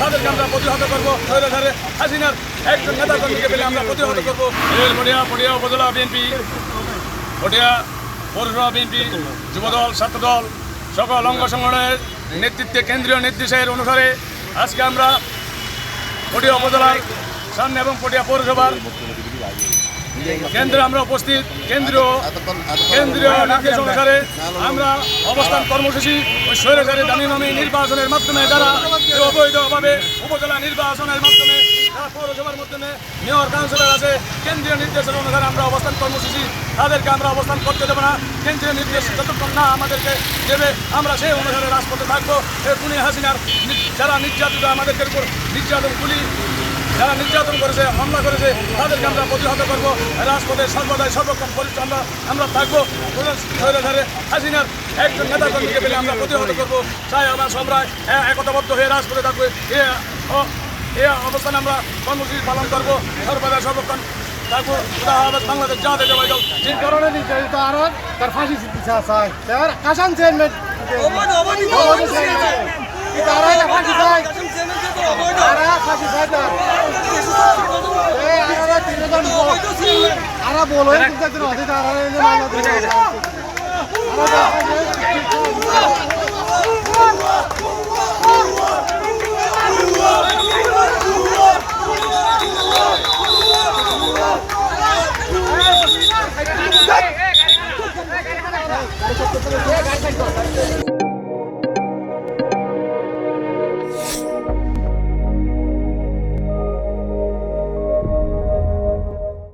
তাদেরকে আমরা প্রতিহত করব। ধরে হাসিনার একজন নেতা কর্মীকে পেলে আমরা প্রতিহত করব। উপজেলা বিএনপি পটিয়া পৌরসভা বিএনপি, যুবদল, ছাত্রদল, সকল অঙ্গ সংগঠনের নেতৃত্বে কেন্দ্রীয় নির্দেশের অনুসারে আজকে আমরা পটিয়া উপজেলার সামনে এবং পটিয়া পৌরসভার কেন্দ্রে আমরা উপস্থিত, কেন্দ্রীয় কেন্দ্রীয় নির্দেশ অনুসারে আমরা অবস্থান কর্মসূচি ওই দামি নামী নির্বাচনের মাধ্যমে যারা অবৈধভাবে উপজেলা নির্বাচনের মাধ্যমে পৌরসভার মাধ্যমে মেয়র, কাউন্সিলর আছে, কেন্দ্রীয় নির্দেশের অনুসারে আমরা অবস্থান কর্মসূচি, তাদেরকে আমরা অবস্থান করতে দেবো না। কেন্দ্রীয় নির্দেশ যতক্ষণ না আমাদেরকে দেবে, আমরা সেই অনুসারে রাজপথে থাকব। পুনি হাসিনার যারা নির্যাতিত আমাদেরকে উপর নির্যাতন গুলি যারা নির্যাতন করেছে হামলা করেছে তাদেরকে আমরা প্রতিহত করব। রাজপথে সর্বদাই সর্বক্ষণ পরিচয় আমরা আমরা থাকব। ধরে হাসিনার একজন নেতা কর্মীকে পেলে আমরা প্রতিহত করব। চাই আমরা সবরা একতাবদ্ধ হয়ে রাজপথে থাকব। এ এ অবস্থানে আমরা কর্মসূচি পালন করব। সর্বদা সর্বক্ষণ থাকব। খুদা হাফেজ, বাংলাদেশ জাতীয় জবাই দল যে কারণে নির্যাতিত আরও তার ফাঁসি ইচ্ছা চাই। তার কাশান চেয়ারম্যান তারা ফাঁসি চাই তারা ফাঁসি চাই তার আরা বলো